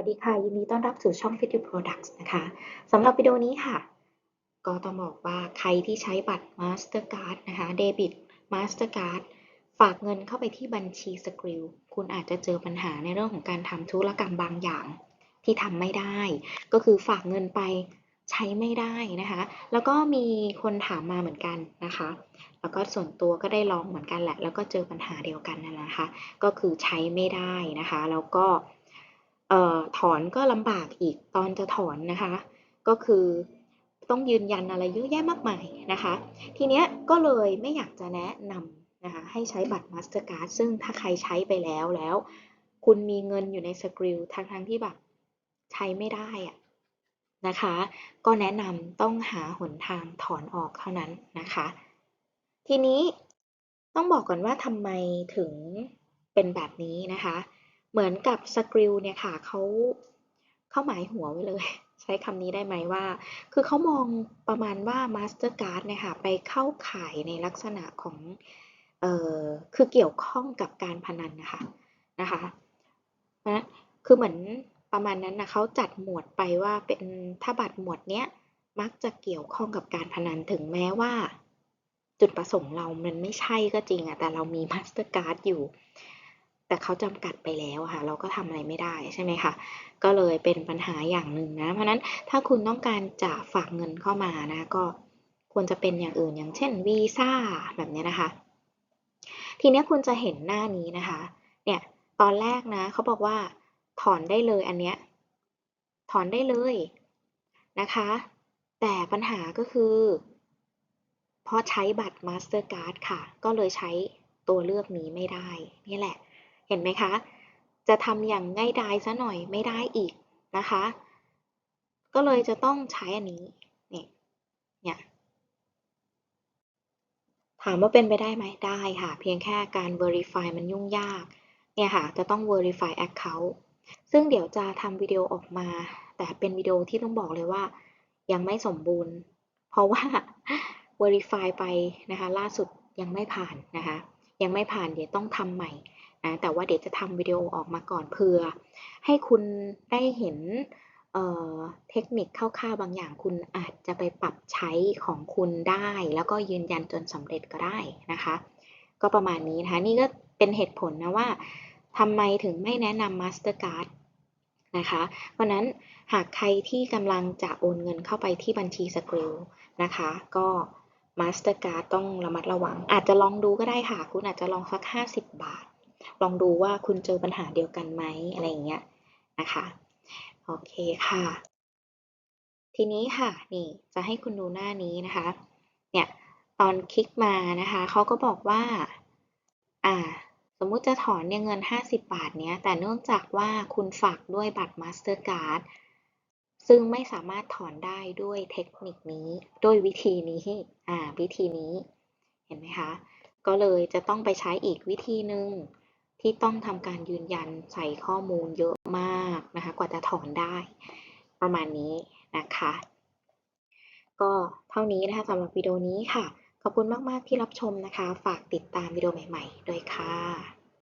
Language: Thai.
วัสดีค่ะ ยินดีต้อนรับสู่ช่อง Fit You Products นะคะสำหรับวิดีโอนี้ค่ะ ก็ต้องบอกว่าใครที่ใช้บัตร Mastercard นะคะเดบิต Mastercard ฝากเงินเข้าไปที่บัญชีสกิลคุณอาจจะเจอปัญหาในเรื่องของการทำธุรกรรมบางอย่างที่ทำไม่ได้ ก็คือฝากเงินไปใช้ไม่ได้นะคะ แล้วก็มีคนถามมาเหมือนกันนะคะ แล้วก็ส่วนตัวก็ได้ลองเหมือนกันแหละ แล้วก็เจอปัญหาเดียวกันนั่นแหละนะคะก็คือใช้ไม่ได้นะคะ แล้วก็ ออถอนก็ลำบากอีกตอนจะถอนนะคะ ก็คือต้องยืนยันอะไรเยอะแยะมากมายนะคะ ทีเนี้ยก็เลยไม่อยากจะแนะนำนะคะให้ใช้บัตร Mastercard ซึ่งถ้าใครใช้ไปแล้วแล้ว คุณมีเงินอยู่ในสกิลทั้งทั้งที่แบบใช้ไม่ได้อะนะคะ ก็แนะนำต้องหาหนทางถอนออกเท่านั้นนะคะ ทีนี้ต้องบอกก่อนว่าทำไมถึงเป็นแบบนี้นะคะ เหมือนกับสกิลเนี่ยค่ะเขาเข้าหมายหัวไว้เลย ใช้คำนี้ได้ไหมว่า คือเขามองประมาณว่า Mastercard เนี่ยค่ะไปเข้าข่ายในลักษณะของเออคือเกี่ยวข้องกับการพนันนะคะนะคะนะคือเหมือนประมาณนั้นนะเขาจัดหมวดไปว่าเป็นถ้าบัตรหมวดเนี้ยมักจะเกี่ยวข้องกับการพนันถึงแม้ว่า จุดประสงค์เรามันไม่ใช่ก็จริงอะแต่เรามี Mastercard อยู่ แต่เขาจำกัดไปแล้วค่ะ เราก็ทำอะไรไม่ได้ใช่ไหมคะก็เลยเป็นปัญหาอย่างหนึ่งนะ เพราะนั้นถ้าคุณต้องการจะฝากเงินเข้ามานะก็ควรจะเป็นอย่างอื่นอย่างเช่นวีซ่าแบบนี้นะคะ ทีนี้คุณจะเห็นหน้านี้นะคะ เนี่ยตอนแรกนะเขาบอกว่าถอนได้เลยอันเนี้ยถอนได้เลยนะคะ แต่ปัญหาก็คือ เพราะใช้บัตร Mastercard ค่ะ ก็เลยใช้ตัวเลือกนี้ไม่ได้ นี่แหละ เห็นไหมคะ จะทำอย่างง่ายดายซะหน่อยไม่ได้อีกนะคะ ก็เลยจะต้องใช้อันนี้เนี่ยเนี่ยถามว่าเป็นไปได้ไหมได้ค่ะ เพียงแค่การ verify มันยุ่งยาก เนี่ยค่ะ จะต้อง verify account ซึ่งเดี๋ยวจะทำวิดีโอออกมา แต่เป็นวิดีโอที่ต้องบอกเลยว่า ยังไม่สมบูรณ์ เพราะว่า verify ไปนะคะ ล่าสุดยังไม่ผ่านนะคะ ยังไม่ผ่านเดี๋ยวต้องทำใหม่ นะแต่ว่าเดี๋ยวจะทำวิดีโอออกมาก่อนเพื่อ ให้คุณได้เห็นเเทคนิคคร่าวๆบางอย่างคุณอาจจะไปปรับใช้ของคุณได้ แล้วก็ยืนยันจนสำเร็จก็ได้นะคะ ก็ประมาณนี้นะคะ นี่ก็เป็นเหตุผลนะว่าทำไมถึงไม่แนะนำ Mastercard นะคะ เพราะนั้นหากใครที่กำลังจะโอนเงินเข้าไปที่บัญชีสกริลนะคะ ก็ Mastercard ต้องระมัดระวัง อาจจะลองดูก็ได้ค่ะ คุณอาจจะลองสัก 50 บาท ลองดูว่าคุณเจอปัญหาเดียวกันไหมอะไรอย่างเงี้ยนะคะโอเคค่ะ ทีนี้ค่ะนี่จะให้คุณดูหน้านี้นะคะเนี่ยตอนคลิกมานะคะเขาก็บอกว่าอ่าสมมุติจะถอนเนี่ยเงิน 50 บาทเนี้ยแต่เนื่องจากว่าคุณฝากด้วยบัตร Mastercard ซึ่งไม่สามารถถอนได้ด้วยเทคนิคนี้ด้วยวิธีนี้อ่าวิธีนี้เห็นไหมคะก็เลยจะต้องไปใช้อีกวิธีหนึ่ง ที่ต้องทำการยืนยันใส่ข้อมูลเยอะมากนะคะกว่าจะถอนได้ ประมาณนี้นะคะ ก็เท่านี้นะคะสำหรับวิดีโอนี้ค่ะ ขอบคุณมาก ๆ ที่รับชมนะคะ ฝากติดตามวิดีโอใหม่ ๆ ด้วยค่ะ